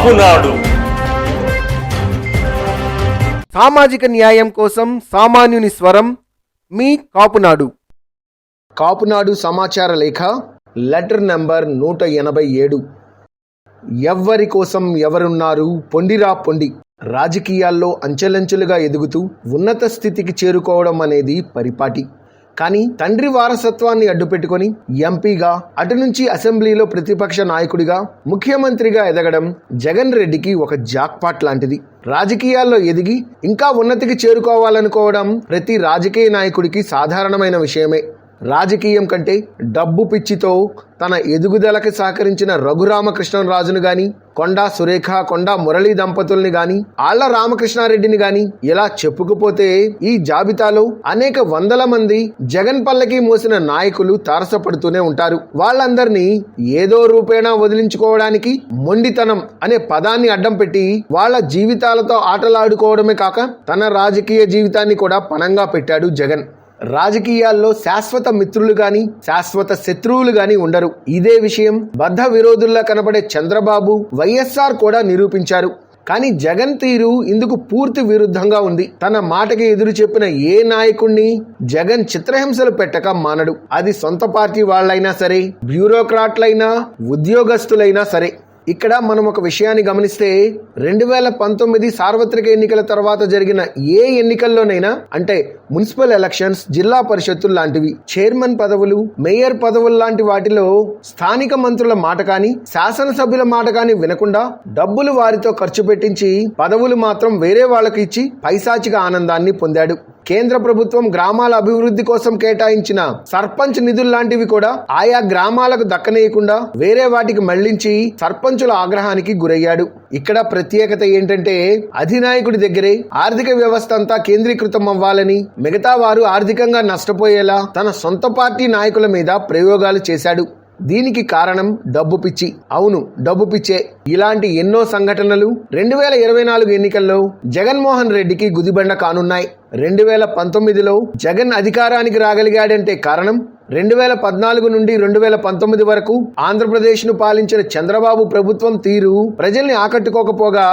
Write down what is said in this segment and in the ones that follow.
కాపునాడు సామాజిక న్యాయం కోసం సామాన్యుని స్వరం మీ కాపునాడు. కాపునాడు సమాచార లేఖ లెటర్ నంబర్ నూట ఎనభై ఏడు. ఎవ్వరి కోసం ఎవరున్నారు? పొండిరా పొండి. రాజకీయాల్లో అంచెలంచెలుగా ఎదుగుతూ ఉన్నత స్థితికి చేరుకోవడం అనేది పరిపాటి. కానీ తండ్రి వారసత్వాన్ని అడ్డుపెట్టుకుని ఎంపీగా అటు నుంచి అసెంబ్లీలో ప్రతిపక్ష నాయకుడిగా ముఖ్యమంత్రిగా ఎదగడం జగన్ రెడ్డికి ఒక జాక్పాట్ లాంటిది. రాజకీయాల్లో ఎదిగి ఇంకా ఉన్నతికి చేరుకోవాలనుకోవడం ప్రతి రాజకీయ నాయకుడికి సాధారణమైన విషయమే. రాజకీయం కంటే డబ్బు పిచ్చితో తన ఎదుగుదలకి సహకరించిన రఘురామకృష్ణరాజును గాని కొండా సురేఖ కొండా మురళీ దంపతుల్ని గాని ఆళ్ళ రామకృష్ణారెడ్డిని గాని ఇలా చెప్పుకుపోతే ఈ జాబితాలో అనేక వందల మంది జగన్ పల్లకి మోసిన నాయకులు తారసపడుతూనే ఉంటారు. వాళ్ళందరినీ ఏదో రూపేణా వదిలించుకోవడానికి మొండితనం అనే పదాన్ని అడ్డం పెట్టి వాళ్ళ జీవితాలతో ఆటలాడుకోవడమే కాక తన రాజకీయ జీవితాన్ని కూడా పణంగా పెట్టాడు జగన్. రాజకీయాల్లో శాశ్వత మిత్రులు గాని శాశ్వత శత్రువులు గాని ఉండరు. ఇదే విషయం బద్ధ విరోధుల్లా కనబడే చంద్రబాబు వైఎస్ఆర్ కూడా నిరూపించారు. కానీ జగన్ తీరు ఇందుకు పూర్తి విరుద్ధంగా ఉంది. తన మాటకి ఎదురు చెప్పిన ఏ నాయకుణ్ణి జగన్ చిత్రహింసలు పెట్టక మానడు. అది సొంత పార్టీ వాళ్ళైనా సరే బ్యూరోక్రాట్లైనా ఉద్యోగస్తులైనా సరే. ఇక్కడ మనం ఒక విషయాన్ని గమనిస్తే రెండు వేల పంతొమ్మిది సార్వత్రిక ఎన్నికల తర్వాత జరిగిన ఏ ఎన్నికల్లోనైనా అంటే మున్సిపల్ ఎలక్షన్స్ జిల్లా పరిషత్తులు లాంటివి చైర్మన్ పదవులు మేయర్ పదవులు లాంటి వాటిలో స్థానిక మంత్రుల మాట కానీ శాసనసభ్యుల మాట కానీ వినకుండా డబ్బులు వారితో ఖర్చు పెట్టించి పదవులు మాత్రం వేరే వాళ్ళకి ఇచ్చి పైశాచిక ఆనందాన్ని పొందాడు. కేంద్ర ప్రభుత్వం గ్రామాల అభివృద్ధి కోసం కేటాయించిన సర్పంచ్ నిధులు లాంటివి కూడా ఆయా గ్రామాలకు దక్కనేయకుండా వేరే వాటికి మళ్ళించి సర్పంచుల ఆగ్రహానికి గురయ్యాడు. ఇక్కడ ప్రత్యేకత ఏంటంటే అధినాయకుడి దగ్గరే ఆర్థిక వ్యవస్థ అంతా కేంద్రీకృతం అవ్వాలని మిగతా వారు ఆర్థికంగా నష్టపోయేలా తన సొంత పార్టీ నాయకుల మీద ప్రయోగాలు చేశాడు. దీనికి కారణం డబ్బు పిచ్చి. అవును డబ్బు పిచ్చే. ఇలాంటి ఎన్నో సంఘటనలు రెండు వేల ఇరవై నాలుగు ఎన్నికల్లో జగన్మోహన్ రెడ్డికి గుదిబండ కానున్నాయి. రెండు వేల పంతొమ్మిదిలో జగన్ అధికారానికి రాగలిగాడంటే కారణం రెండు వేల పద్నాలుగు నుండి రెండు వేల పంతొమ్మిది వరకు ఆంధ్రప్రదేశ్ను పాలించిన చంద్రబాబు ప్రభుత్వం తీరు ప్రజల్ని ఆకట్టుకోకపోగా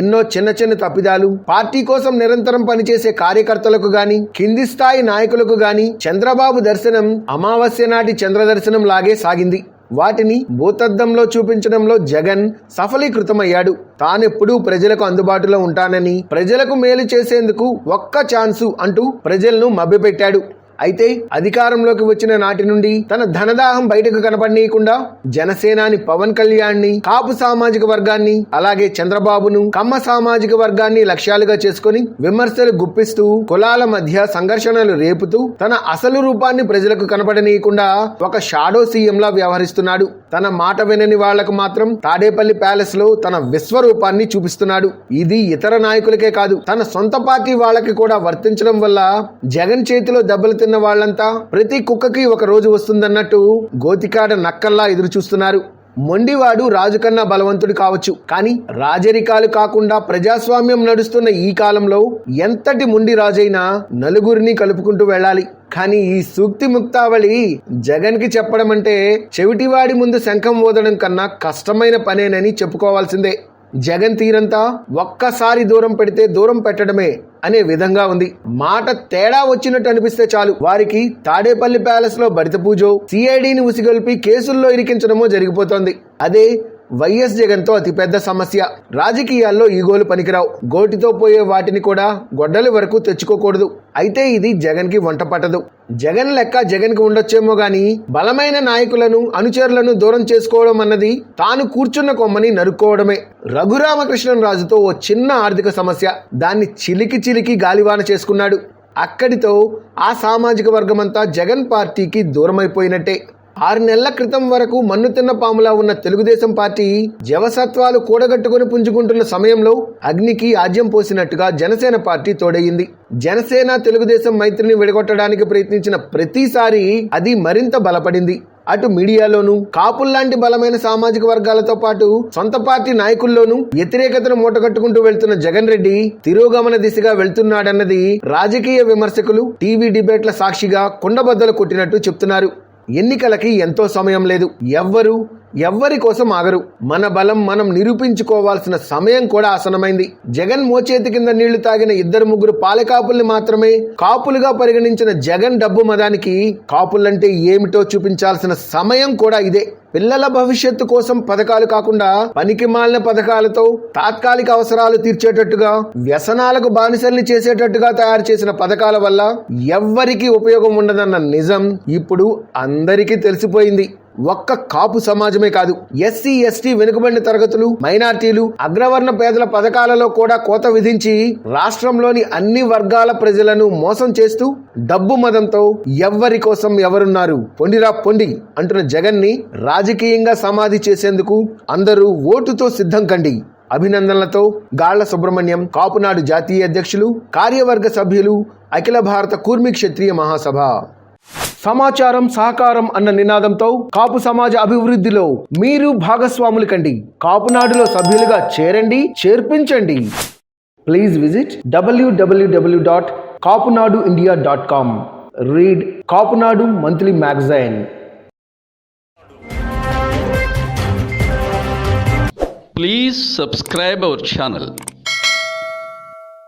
ఎన్నో చిన్న చిన్న తప్పిదాలు పార్టీ కోసం నిరంతరం పనిచేసే కార్యకర్తలకు గాని కింది స్థాయి నాయకులకు గాని చంద్రబాబు దర్శనం అమావాస్య నాటి చంద్ర దర్శనం లాగే సాగింది. వాటిని భూతద్దంలో చూపించడంలో జగన్ సఫలీకృతమయ్యాడు. తానెప్పుడూ ప్రజలకు అందుబాటులో ఉంటానని ప్రజలకు మేలు చేసేందుకు ఒక్క ఛాన్సు అంటూ ప్రజలను మభ్యపెట్టాడు. అయితే అధికారంలోకి వచ్చిన నాటి నుండి తన ధనదాహం బయటకు కనపడనీయకుండా జనసేనాని పవన్ కళ్యాణ్ని కాపు సామాజిక వర్గాన్ని అలాగే చంద్రబాబును కమ్మ సామాజిక వర్గాన్ని లక్ష్యాలుగా చేసుకుని విమర్శలు గుప్పిస్తూ కులాల మధ్య సంఘర్షణలు రేపుతూ తన అసలు రూపాన్ని ప్రజలకు కనపడనీయకుండా ఒక షాడో సీఎం లా వ్యవహరిస్తున్నాడు. తన మాట వినని వాళ్ళకు మాత్రం తాడేపల్లి ప్యాలెస్లో తన విశ్వరూపాన్ని చూపిస్తున్నాడు. ఇది ఇతర నాయకులకే కాదు తన సొంత పార్టీ వాళ్ళకి కూడా వర్తించడం వల్ల జగన్ చేతిలో దెబ్బలు తిన్న వాళ్ళంతా ప్రతి కుక్కకి ఒక రోజు వస్తుందన్నట్టు గోతికాడ నక్కల్లా ఎదురు చూస్తున్నారు మొండివాడు రాజు కన్నా బలవంతుడు కావచ్చు. కానీ రాజరికాలు కాకుండా ప్రజాస్వామ్యం నడుస్తున్న ఈ కాలంలో ఎంతటి మొండి రాజైనా నలుగురిని కలుపుకుంటూ వెళ్ళాలి. కానీ ఈ సూక్తి ముక్తావళి జగన్కి చెప్పడం అంటే చెవిటివాడి ముందు శంఖం ఓదడం కన్నా కష్టమైన పనేనని చెప్పుకోవాల్సిందే. జగన్ తీరంతా ఒక్కసారి దూరం పెడితే దూరం పెట్టడమే అనే విధంగా ఉంది. మాట తేడా వచ్చినట్టు అనిపిస్తే చాలు. వారికి తాడేపల్లి ప్యాలెస్లో బడిత పూజో సిఐడిని ఉసిగొల్పి కేసుల్లో ఇరికించడమో జరిగిపోతోంది. అదే వైఎస్ జగన్తో అతిపెద్ద సమస్య. రాజకీయాల్లో ఈగోలు పనికిరావు. గోటితో పోయే వాటిని కూడా గొడ్డలి వరకు తెచ్చుకోకూడదు. అయితే ఇది జగన్కి వంట పట్టదు జగన్ లెక్క జగన్కి ఉండొచ్చేమో గాని బలమైన నాయకులను అనుచరులను దూరం చేసుకోవడం అన్నది తాను కూర్చున్న కొమ్మని నరుక్కోవడమే. రఘురామకృష్ణన్ రాజుతో ఓ చిన్న ఆర్థిక సమస్య. దాన్ని చిలికి చిలికి గాలివాన చేసుకున్నాడు. అక్కడితో ఆ సామాజిక వర్గమంతా జగన్ పార్టీకి దూరమైపోయినట్టే. ఆరు నెలల క్రితం వరకు మన్ను తిన్న పాములా ఉన్న తెలుగుదేశం పార్టీ జవసత్వాలు కూడగట్టుకుని పుంజుకుంటున్న సమయంలో అగ్నికి ఆజ్యం పోసినట్టుగా జనసేన పార్టీ తోడయింది. జనసేన తెలుగుదేశం మైత్రిని విడగొట్టడానికి ప్రయత్నించిన ప్రతిసారి అది మరింత బలపడింది. అటు మీడియాలోనూ కాపుల్లాంటి బలమైన సామాజిక వర్గాలతో పాటు సొంత పార్టీ నాయకుల్లోనూ వ్యతిరేకతను మూటగట్టుకుంటూ వెళ్తున్న జగన్ రెడ్డి తిరోగమన దిశగా వెళ్తున్నాడన్నది రాజకీయ విమర్శకులు టీవీ డిబేట్ల సాక్షిగా కుండబద్దలు కొట్టినట్టు చెప్తున్నారు. ఎన్నికలకి ఎంతో సమయం లేదు. ఎవ్వరూ ఎవ్వరి కోసం ఆగరు. మన బలం మనం నిరూపించుకోవాల్సిన సమయం కూడా ఆసనమైంది జగన్ మోచేతి కింద నీళ్ళు తాగిన ఇద్దరు ముగ్గురు పాలకాపుల్ని మాత్రమే కాపులుగా పరిగణించిన జగన్ డబ్బు మదానికి కాపులంటే ఏమిటో చూపించాల్సిన సమయం కూడా ఇదే. పిల్లల భవిష్యత్తు కోసం పథకాలు కాకుండా పనికి మాలిన పథకాలతో తాత్కాలిక అవసరాలు తీర్చేటట్టుగా వ్యసనాలకు బానిసల్ని చేసేటట్టుగా తయారు చేసిన పథకాల వల్ల ఎవ్వరికీ ఉపయోగం ఉండదన్న నిజం ఇప్పుడు అందరికీ తెలిసిపోయింది. ఒక్క కాపు సమాజమే కాదు. ఎస్సీ ఎస్టీ వెనుకబడిన తరగతులు మైనార్టీలు అగ్రవర్ణ పేదల పథకాలలో కూడా కోత విధించి రాష్ట్రంలోని అన్ని వర్గాల ప్రజలను మోసం చేస్తూ డబ్బు మదంతో ఎవ్వరి కోసం ఎవరున్నారు? పొండిరా పొండి అంటున్న జగన్ని రాజకీయంగా సమాధి చేసేందుకు అందరూ ఓటుతో సిద్ధం కండి. అభినందనలతో గాళ్ళ సుబ్రహ్మణ్యం కాపునాడు జాతీయ అధ్యక్షులు కార్యవర్గ సభ్యులు అఖిల భారత కూర్మి క్షత్రియ మహాసభ. సమాచారం సహకారం అన్న నినాదంతో కాపు సమాజ అభివృద్ధిలో మీరు భాగస్వాములు కండి. కాపునాడులో సభ్యులుగా చేరండి చేర్పించండి. Please visit W W W dot Kapunadu India dot com read Kapunadu monthly magazine please subscribe our channel